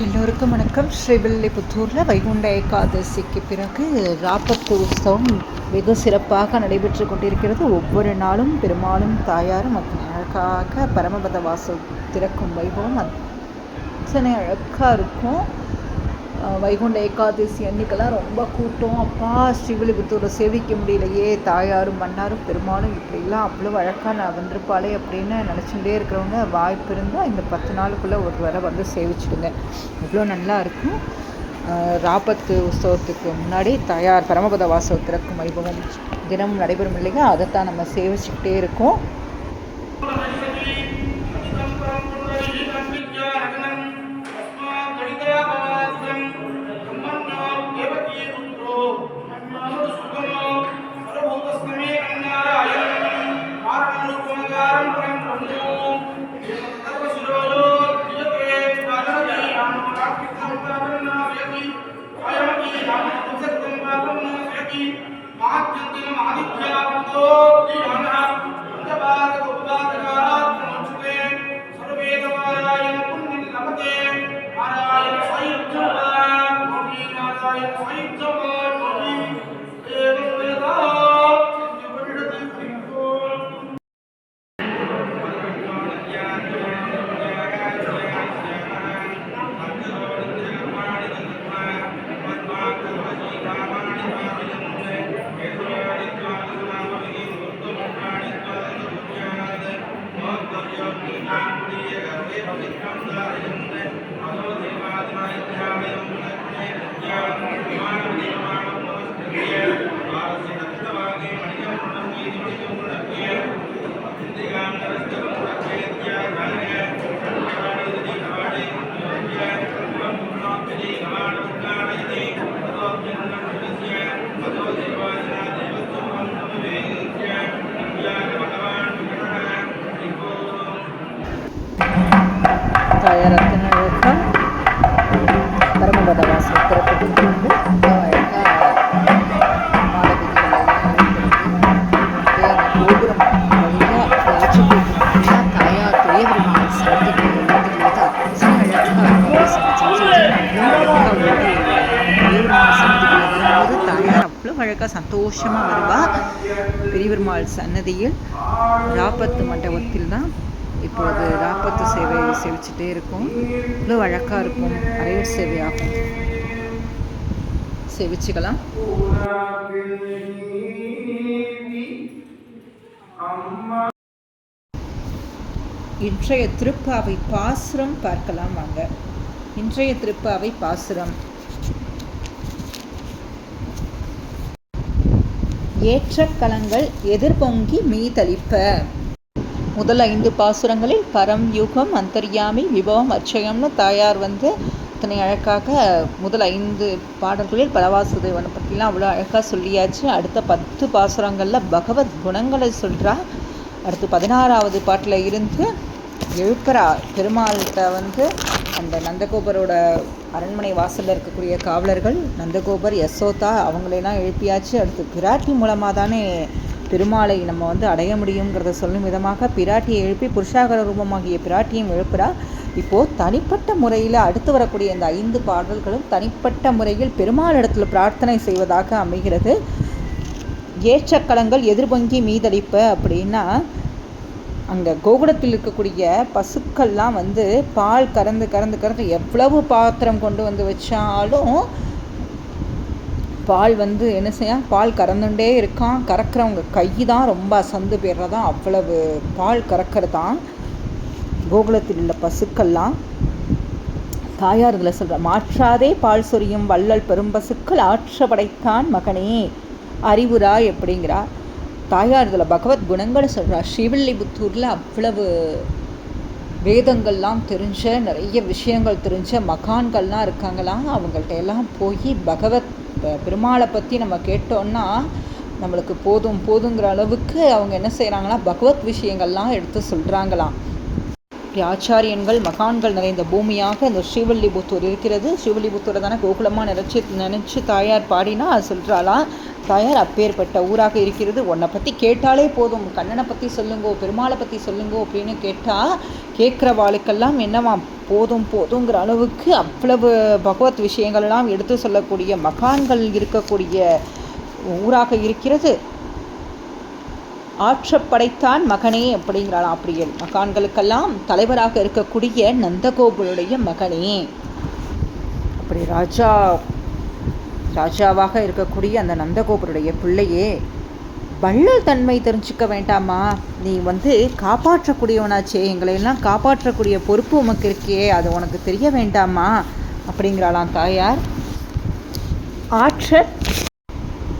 எல்லோருக்கும் வணக்கம். ஸ்ரீவில்லிபுத்தூரில் வைகுண்ட ஏகாதசிக்கு பிறகு ராப்பத்து உற்சவம் வெகு சிறப்பாக நடைபெற்று கொண்டிருக்கிறது. ஒவ்வொரு நாளும் பெருமாளும் தாயாரும் அழகாக பரமபத வாசல் திறக்கும் வைபவம். அத்தனை அழகாக இருக்கும். வைகுண்ட ஏகாதசி அன்னைக்கெல்லாம் ரொம்ப கூட்டம். அப்பா ஸ்ரீவில்லிபுத்தூரை சேவிக்க முடியலையே. தாயாரும் மன்னாரும் பெருமாளும் இப்படிலாம் அவ்வளோ அழகாக நான் வந்திருப்பாளே அப்படின்னு நினச்சிட்டே இருக்கிறவங்க வாய்ப்பு இருந்தால் இந்த பத்து நாளுக்குள்ளே ஒரு வரை வந்து சேவிச்சிடுங்க. இவ்வளோ நல்லா இருக்கும். ராபத்து உற்சவத்துக்கு முன்னாடி தாயார் பரமபத வாசல் திறக்கும் வைபவம். தினமும் நடைபெறும் இல்லையா? அதைத்தான் நம்ம சேவிச்சுக்கிட்டே இருக்கோம். சன்னதியில் ராபத்து மண்டபத்தில் தான் இப்பொழுது ராபத்து சேவை சேவிச்சுட்டே இருக்கும். இவ்வளோ அழகாக இருக்கும். அரையர் சேவையாகும் சேவிச்சுக்கலாம். இன்றைய திருப்பாவை பாசுரம் பார்க்கலாம் வாங்க. இன்றைய திருப்பாவை பாசுரம். ஏற்ற கலங்கள் எதிர்பொங்கி மீதளிப்ப. முதல் ஐந்து பாசுரங்களில் பரம் யுகம் அந்தர்யாமி விபவம் அச்சயம்னு தாயார் வந்து இத்தனை அழகாக முதல் ஐந்து பாடல்களில் பரவாசுதேவனை பற்றிலாம் அவ்வளோ அழகாக சொல்லியாச்சு. அடுத்த பத்து பாசுரங்களில் பகவத் குணங்களை சொல்கிறா அடுத்து பதினாறாவது பாட்டில் இருந்து எழுப்புறா. பெருமாள்கிட்ட வந்து அந்த நந்தகோபரோட அரண்மனை வாசலில் இருக்கக்கூடிய காவலர்கள் நந்தகோபர் யசோதா அவங்களெல்லாம் எழுப்பியாச்சு. அடுத்து பிராட்டி மூலமாக தானே பெருமாளை நம்ம வந்து அடைய முடியுங்கிறத சொல்லும் விதமாக பிராட்டியை எழுப்பி புருஷாகர ரூபமாகிய பிராட்டியும் எழுப்புறா. இப்போது தனிப்பட்ட முறையில் அடுத்து வரக்கூடிய இந்த ஐந்து பாடல்களும் தனிப்பட்ட முறையில் பெருமாள் இடத்துல பிரார்த்தனை செய்வதாக அமைகிறது. ஏற்றக்கலங்கள் எதிர்பொங்கி மீதளிப்ப அப்படின்னா அங்கே கோகுலத்தில் இருக்கக்கூடிய பசுக்கள்லாம் வந்து பால் கறந்து கறந்து கறந்து எவ்வளவு பாத்திரம் கொண்டு வந்து வச்சாலும் பால் வந்து என்ன செய்ய பால் கறந்துட்டே இருக்கான். கறக்கிறவங்க கை தான் ரொம்ப அசந்து போயிடுறதா அவ்வளவு பால் கறக்கிறதான் கோகுலத்தில் உள்ள பசுக்கள்லாம். தாயார் இதில் சொல்கிற மாற்றாதே பால் சொரியும் வள்ளல் பெரும்பசுக்கள் ஆற்ற படைத்தான் மகனே அறிவுரா எப்படிங்கிறார் தாயார் இதில் பகவத் குணங்களை சொல்கிறார் ஸ்ரீவில்லிபுத்தூரில் அவ்வளவு வேதங்கள்லாம் தெரிஞ்ச நிறைய விஷயங்கள் தெரிஞ்ச மகான்கள்லாம் இருக்காங்களாம் அவங்கள்ட்ட எல்லாம் போய் பகவத் பெருமாளை பற்றி நம்ம கேட்டோன்னா நம்மளுக்கு போதும் போதுங்கிற அளவுக்கு அவங்க என்ன செய்கிறாங்கன்னா பகவத் விஷயங்கள்லாம் எடுத்து சொல்கிறாங்களாம் இப்படி ஆச்சாரியன்கள் மகான்கள் நிறைந்த பூமியாக இந்த ஸ்ரீவல்லிபுத்தூர் இருக்கிறது. ஸ்ரீவல்லிபுத்தூரை தானே கோகுலமாக நினச்சி நினச்சி தாயார் பாடினா அது சொல்கிறாளாம் தாயார் அப்பேற்பட்ட ஊராக இருக்கிறது. உன்னை பற்றி கேட்டாலே போதும். கண்ணனை பற்றி சொல்லுங்கோ பெருமாளை பற்றி சொல்லுங்கோ அப்படின்னு கேட்டால் கேட்குறவாளுக்கெல்லாம் என்னவா? போதும் போதுங்கிற அளவுக்கு அவ்வளவு பகவத் விஷயங்கள்லாம் எடுத்து சொல்லக்கூடிய மகான்கள் இருக்கக்கூடிய ஊராக இருக்கிறது. ஆற்றப்படைத்தான் மகனே அப்படிங்கிறாளாம் அப்படியே. மகான்களுக்கெல்லாம் தலைவராக இருக்கக்கூடிய நந்தகோபுருடைய மகனே. அப்படி ராஜா ராஜாவாக இருக்கக்கூடிய அந்த நந்தகோபுருடைய பிள்ளையே வள்ளல் தன்மை தெரிஞ்சுக்க வேண்டாமா? நீ வந்து காப்பாற்றக்கூடியவனாச்சே எங்களையெல்லாம் காப்பாற்றக்கூடிய பொறுப்பு உமக்கு இருக்கே அது உனக்கு தெரிய வேண்டாமா? அப்படிங்கிறாளாம் தாயார். ஆற்ற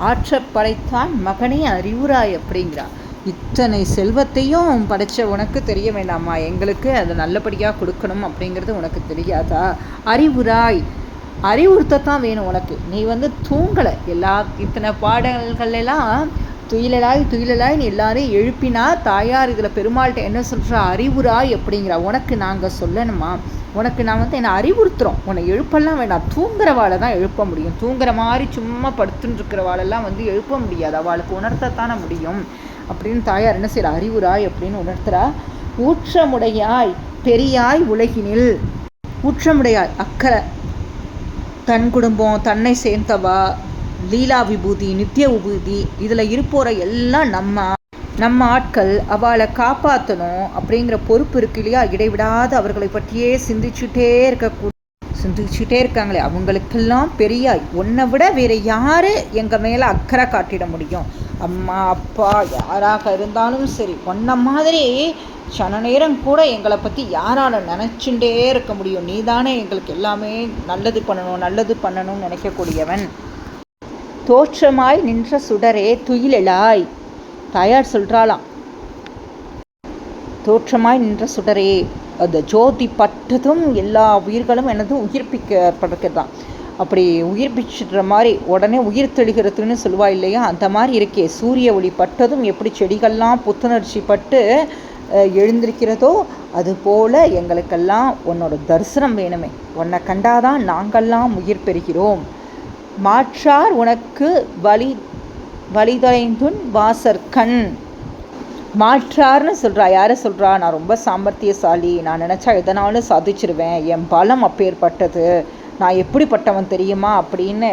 ஆற்ற படைத்தான் மகனே அறிவுராய் அப்படிங்கிறான் இத்தனை செல்வத்தையும் படைச்ச உனக்கு தெரிய வேண்டாமா? எங்களுக்கு அதை நல்லபடியாக கொடுக்கணும் அப்படிங்கிறது உனக்கு தெரியாதா? அறிவுராய் அறிவுறுத்தத்தான் வேணும் உனக்கு. நீ வந்து தூங்கலை. எல்லா இத்தனை பாடல்கள் துயிலலாய் துயிலலாய் நீ எல்லாரையும் எழுப்பினா தாயார் இதில் பெருமாள்கிட்ட என்ன சொல்கிறா அறிவுராய் அப்படிங்கிறா. உனக்கு நாங்கள் சொல்லணுமா? உனக்கு நான் வந்து என்னை அறிவுறுத்துகிறோம் உன்னை எழுப்பெல்லாம் வேண்டாம். தூங்குறவாளை தான் எழுப்ப முடியும். தூங்குற மாதிரி சும்மா படுத்துன்னு இருக்கிறவாளெல்லாம் வந்து எழுப்ப முடியாது. அவளுக்கு உணர்த்தத்தானே முடியும். அப்படின்னு தாயார் என்ன செய்யற அறிவுராய் அப்படின்னு உணர்த்துறா. ஊற்றமுடையாய் பெரியாய் உலகினில். ஊற்றமுடையாய் அக்கறை. தன் குடும்பம் தன்னை சேர்ந்தவா. லீலா விபூதி நித்திய விபூதி இதில் இருப்போற எல்லாம் நம்ம நம்ம ஆட்கள் அவளை காப்பாற்றணும் அப்படிங்கிற பொறுப்பு இருக்கு இல்லையா? இடைவிடாது அவர்களை பற்றியே சிந்திச்சுட்டே இருக்கக்கூடிய சிந்திச்சுட்டே இருக்காங்களே அவங்களுக்கெல்லாம் பெரியாய். உன்னை விட வேறு யார் எங்கள் மேலே அக்கறை காட்டிட முடியும்? அம்மா அப்பா யாராக இருந்தாலும் சரி உன்ன மாதிரி சன நேரம் கூட எங்களை பற்றி யாரால் நினச்சுட்டே இருக்க முடியும். நீ தானே எங்களுக்கு எல்லாமே நல்லது பண்ணணும் நல்லது பண்ணணும்னு நினைக்கக்கூடியவன். தோற்றமாய் நின்ற சுடரே துயிலெழாய். தாயார் சொல்கிறாளாம் தோற்றமாய் நின்ற சுடரே. அந்த ஜோதி பட்டதும் எல்லா உயிர்களும் எனது உயிர்ப்பிக்கப்படுகிறதான் அப்படி உயிர்ப்பிச்சிடுற மாதிரி உடனே உயிர் தெளிகிறதுன்னு சொல்லுவா இல்லையா? அந்த மாதிரி இருக்கே. சூரிய ஒளி பட்டதும் எப்படி செடிகள்லாம் புத்துணர்ச்சி பட்டு எழுந்திருக்கிறதோ அதுபோல் எங்களுக்கெல்லாம் உன்னோட தரிசனம் வேணுமே. உன்னை கண்டாதான் நாங்கள்லாம் உயிர் பெறுகிறோம். மாற்றார் உனக்கு வழி வழிதலைந்துன் வாசற்கண். மாற்றார்னு சொல்கிறா யாரை சொல்கிறா நான் ரொம்ப சாமர்த்தியசாலி. நான் நினச்சா எதனாலும் சாதிச்சிருவேன். என் பலம் அப்பேற்பட்டது. நான் எப்படிப்பட்டவன் தெரியுமா? அப்படின்னு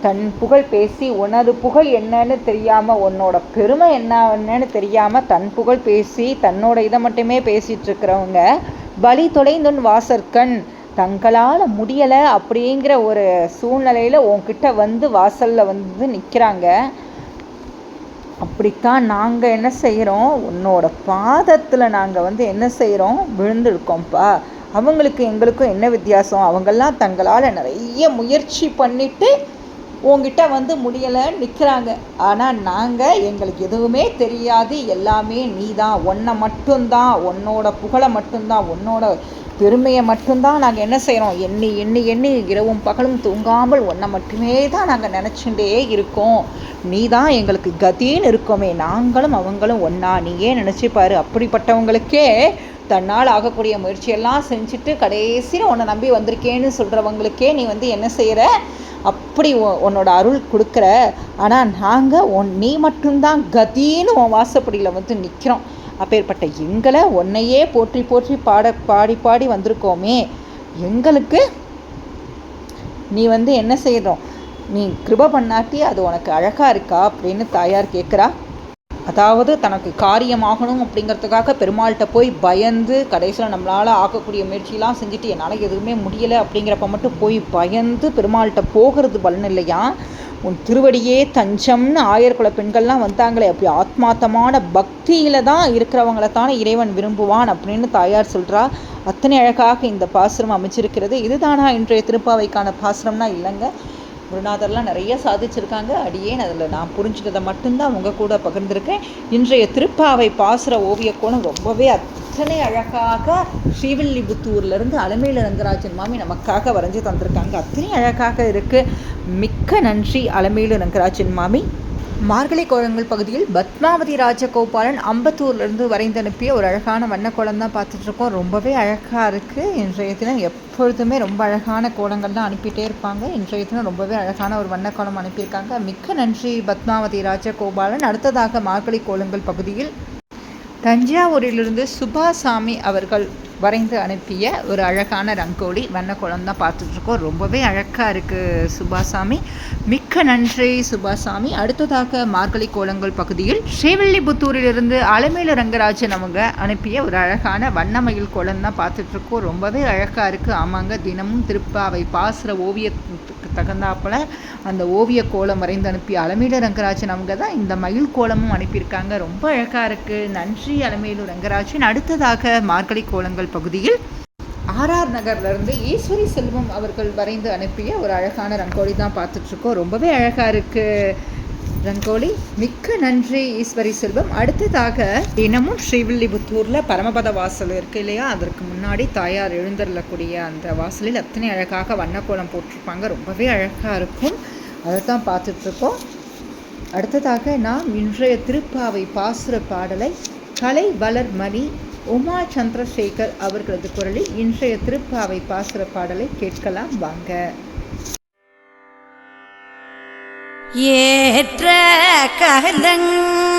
தன் புகழ் பேசி உனது புகழ் என்னன்னு தெரியாமல் உன்னோட பெருமை என்னன்னு தெரியாமல் தன் புகழ் பேசி தன்னோட இதை மட்டுமே பேசிகிட்டு இருக்கிறவங்க பலி தொலைந்துன் வாசற்கண். தங்களால் முடியலை அப்படிங்கிற ஒரு சூழ்நிலையில் உன்கிட்ட வந்து வாசலில் வந்து நிற்கிறாங்க அப்படித்தான் நாங்கள் என்ன செய்கிறோம் உன்னோட பாதத்தில் நாங்கள் வந்து என்ன செய்கிறோம் விழுந்துருக்கோம்ப்பா அவங்களுக்கு எங்களுக்கும் என்ன வித்தியாசம்? அவங்கெல்லாம் தங்களால் நிறைய முயற்சி பண்ணிவிட்டு உங்ககிட்ட வந்து முடியலை நிற்கிறாங்க ஆனால் நாங்கள் எங்களுக்கு எதுவுமே தெரியாது. எல்லாமே நீ தான் ஒன்றை மட்டும்தான். உன்னோட புகழை மட்டும்தான். உன்னோட பெருமையை மட்டும்தான் நாங்கள் என்ன செய்கிறோம் எண்ணி எண்ணி எண்ணி இரவும் பகலும் தூங்காமல் ஒன்றை மட்டுமே தான் நாங்கள் நினச்சிட்டே இருக்கோம். நீ தான் எங்களுக்கு கதின்னு இருக்கோமே. நாங்களும் அவங்களும் ஒன்றா நீயே நினச்சிப்பாரு? அப்படிப்பட்டவங்களுக்கே தன்னால் ஆகக்கூடிய முயற்சியெல்லாம் செஞ்சுட்டு கடைசியில் உன்னை நம்பி வந்திருக்கேன்னு சொல்கிறவங்களுக்கே நீ வந்து என்ன செய்கிற அப்படி உன்னோட அருள் கொடுக்குற ஆனால் நாங்கள் உன் நீ மட்டும்தான் கதின்னு உன் வாசப்படியில் வந்து நிற்கிறோம் அப்பேற்பட்ட எங்களை உன்னையே போற்றி போற்றி பாட பாடி பாடி வந்திருக்கோமே. எங்களுக்கு நீ வந்து என்ன செய்கிறோம் நீ கிருப பண்ணாட்டி அது உனக்கு அழகாக இருக்கா? அப்படின்னு தாயார் கேட்குறா. அதாவது தனக்கு காரியமாகணும் அப்படிங்கிறதுக்காக பெருமாள்கிட்ட போய் பயந்து கடைசியில் நம்மளால் ஆக்கக்கூடிய முயற்சியெலாம் செஞ்சுட்டு என்னால் எதுவுமே முடியலை அப்படிங்கிறப்ப மட்டும் போய் பயந்து பெருமாள்கிட்ட போகிறது பலன் இல்லையா? உன் திருவடியே தஞ்சம்னு ஆயர்குல பெண்கள்லாம் வந்தாங்களே அப்படி ஆத்மாத்தமான பக்தியில் தான் இருக்கிறவங்கள தானே இறைவன் விரும்புவான் அப்படின்னு தாயார் சொல்கிறா அத்தனை அழகாக இந்த பாசுரம் அமைச்சிருக்கிறது இதுதானா இன்றைய திருப்பாவைக்கான பாசுரம்னா இல்லைங்க. குருநாதர்லாம் நிறைய சாதிச்சிருக்காங்க. அடியேன் அதில் நான் புரிஞ்சுட்டதை மட்டும்தான் உங்கள் கூட பகிர்ந்திருக்கேன். இன்றைய திருப்பாவை பாசுர ஓவியக்கோணம் ரொம்பவே அத்தனை அழகாக ஸ்ரீவில்லிபுத்தூர்லேருந்து அலமேல ரங்கராஜன் மாமி நமக்காக வரைஞ்சி தந்திருக்காங்க. அத்தனை அழகாக இருக்குது மிக்க நன்றி அலமேலு ரங்கராஜன் மாமி. மார்கழி கோலங்கள் பகுதியில் பத்மாவதி ராஜகோபாலன் அம்பத்தூர்லேருந்து வரைந்து அனுப்பிய ஒரு அழகான வண்ணக்கோலம் தான் பார்த்துட்ருக்கோம். ரொம்பவே அழகாக இருக்குது இன்றைய தினம் எப்பொழுதுமே ரொம்ப அழகான கோலங்கள் தான் அனுப்பிட்டே இருப்பாங்க. இன்றைய தினம் ரொம்பவே அழகான ஒரு வண்ணக்கோலம் அனுப்பியிருக்காங்க. மிக்க நன்றி பத்மாவதி ராஜகோபாலன். அடுத்ததாக மார்கழி கோலங்கள் பகுதியில் தஞ்சாவூரிலிருந்து சுபாசாமி அவர்கள் வரைந்து அனுப்பிய ஒரு அழகான ரங்கோலி வண்ணக்குளம் தான் பார்த்துட்ருக்கோம். ரொம்பவே அழகாக இருக்குது சுபாசாமி. மிக்க நன்றி சுபாசாமி. அடுத்ததாக மார்கழி கோலங்கள் பகுதியில் ஸ்ரீவில்லிபுத்தூரிலிருந்து அலமேலு ரங்கராஜன் அவங்க அனுப்பிய ஒரு அழகான வண்ணமயில் கோலம் தான் பார்த்துட்ருக்கோம். ரொம்பவே அழகாக இருக்குது ஆமாங்க தினமும் திருப்பாவை பாசுகிற ஓவியத்துக்கு தகுந்தாப்பில் அந்த ஓவிய கோலம் வரைந்து அனுப்பிய அலமேலு ரங்கராஜன் அவங்க தான் இந்த மயில் கோலமும் அனுப்பியிருக்காங்க. ரொம்ப அழகாக இருக்குது நன்றி அலமேலு ரங்கராஜன். அடுத்ததாக மார்கழி கோலங்கள் பகுதியில் ஆர்ஆர் நகர்லேருந்து ஈஸ்வரி செல்வம் அவர்கள் வரைந்து அனுப்பிய ஒரு அழகான ரங்கோலி தான் பார்த்துட்ருக்கோம். ரொம்பவே அழகாக இருக்குது ரங்கோலி மிக்க நன்றி ஈஸ்வரி செல்வம். அடுத்ததாக தினமும் ஸ்ரீவில்லிபுத்தூரில் பரமபத வாசல் இருக்குது இல்லையா? அதற்கு முன்னாடி தாயார் எழுந்தருளக்கூடிய அந்த வாசலில் அத்தனை அழகாக வண்ணக்கோலம் போட்டிருப்பாங்க. ரொம்பவே அழகாக இருக்கும். அதை தான் பார்த்துட்ருக்கோம். அடுத்ததாக நாம் இன்றைய திருப்பாவை பாசுர பாடலை கலை வளர்மணி உமா சந்திரசேகர் அவர்களது குரலில் இன்றைய திருப்பாவை பாசுர பாடலை கேட்கலாம் வாங்க. ஏற்ற கலங்கள்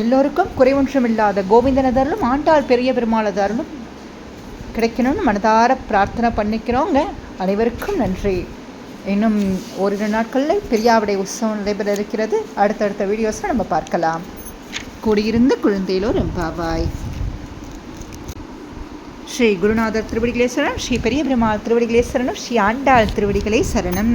எல்லோருக்கும் குறைவொன்றுமில்லாத கோவிந்தனதர்களும் ஆண்டாள் பெரிய பெருமாளதாரலும் கிடைக்கணும்னு மனதார பிரார்த்தனை பண்ணிக்கிறோங்க. அனைவருக்கும் நன்றி. இன்னும் ஓரிரு நாட்களில் பெரியாவுடைய உற்சவம் நடைபெற இருக்கிறது. அடுத்தடுத்த வீடியோஸை நம்ம பார்க்கலாம். கூடியிருந்து குழந்தையிலோர் பாபாய் ஸ்ரீ குருநாதர் திருவடிகளே சரணம் ஸ்ரீ பெரிய பெருமாள் திருவடிகளே சரணம் ஸ்ரீ ஆண்டாள் திருவடிகளே சரணம்.